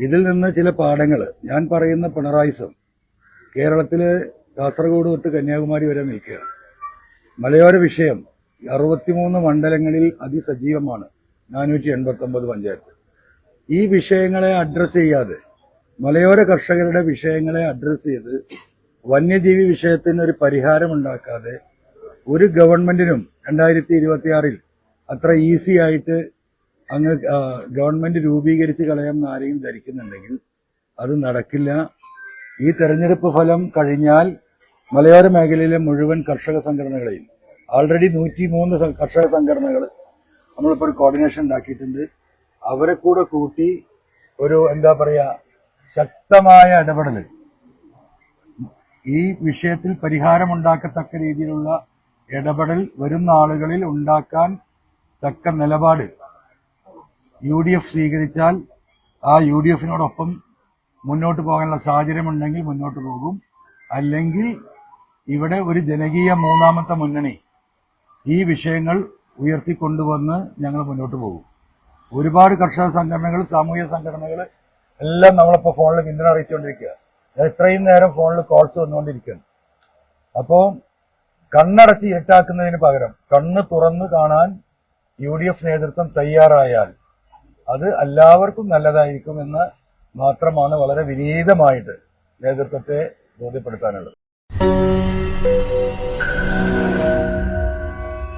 ഇതിൽ നിന്ന് ചില പാഠങ്ങൾ ഞാൻ പറയുന്ന പിണറായിസം. കേരളത്തിലെ കാസർഗോഡ് തൊട്ട് കന്യാകുമാരി വരെ നിൽക്കുകയാണ്. മലയോര വിഷയം അറുപത്തിമൂന്ന് മണ്ഡലങ്ങളിൽ അതിസജീവമാണ്. നാനൂറ്റി എൺപത്തി ഒമ്പത് പഞ്ചായത്ത്. ഈ വിഷയങ്ങളെ അഡ്രസ്സ് ചെയ്യാതെ മലയോര കർഷകരുടെ വിഷയങ്ങളെ അഡ്രസ്സ് ചെയ്ത് വന്യജീവി വിഷയത്തിന് ഒരു പരിഹാരമുണ്ടാക്കാതെ ഒരു ഗവൺമെന്റിനും രണ്ടായിരത്തി ഇരുപത്തിയാറിൽ അത്ര ഈസി ആയിട്ട് അങ്ങ് ഗവൺമെന്റ് രൂപീകരിച്ച് കളയാമെന്ന് ആരെയും ധരിക്കുന്നുണ്ടെങ്കിൽ അത് നടക്കില്ല. ഈ തെരഞ്ഞെടുപ്പ് ഫലം കഴിഞ്ഞാൽ മലയോര മേഖലയിലെ മുഴുവൻ കർഷക സംഘടനകളെയും ആൾറെഡി നൂറ്റി മൂന്ന് കർഷക സംഘടനകൾ നമ്മളിപ്പോൾ ഒരു കോർഡിനേഷൻ ഉണ്ടാക്കിയിട്ടുണ്ട്. അവരെ കൂടെ കൂട്ടി ഒരു എന്താ പറയുക ശക്തമായ ഇടപെടൽ ഈ വിഷയത്തിൽ പരിഹാരമുണ്ടാക്കത്തക്ക രീതിയിലുള്ള ഇടപെടൽ വരുന്ന ആളുകളിൽ ഉണ്ടാക്കാൻ തക്ക നിലപാട് യു ഡി എഫ് സ്വീകരിച്ചാൽ ആ യു ഡി എഫിനോടൊപ്പം മുന്നോട്ട് പോകാനുള്ള സാഹചര്യമുണ്ടെങ്കിൽ മുന്നോട്ട് പോകും. അല്ലെങ്കിൽ ഇവിടെ ഒരു ജനകീയ മൂന്നാമത്തെ മുന്നണി ഈ വിഷയങ്ങൾ ഉയർത്തിക്കൊണ്ടുവന്ന് ഞങ്ങൾ മുന്നോട്ട് പോകും. ഒരുപാട് കർഷക സംഘടനകൾ സാമൂഹിക സംഘടനകൾ എല്ലാം നമ്മളിപ്പോൾ ഫോണിൽ പിന്തുണ അറിയിച്ചുകൊണ്ടിരിക്കുക. ഇത്രയും നേരം ഫോണിൽ കോൾസ് വന്നുകൊണ്ടിരിക്കുകയാണ് അപ്പോൾ കണ്ണടച്ച് ഇരുട്ടാക്കുന്നതിന് പകരം കണ്ണ് തുറന്ന് കാണാൻ യു ഡി എഫ് നേതൃത്വം തയ്യാറായാൽ അത് എല്ലാവർക്കും നല്ലതായിരിക്കുമെന്ന് മാത്രമാണ് വളരെ വിനീതമായിട്ട് നേതൃത്വത്തെ ബോധ്യപ്പെടുത്താനുള്ളത്.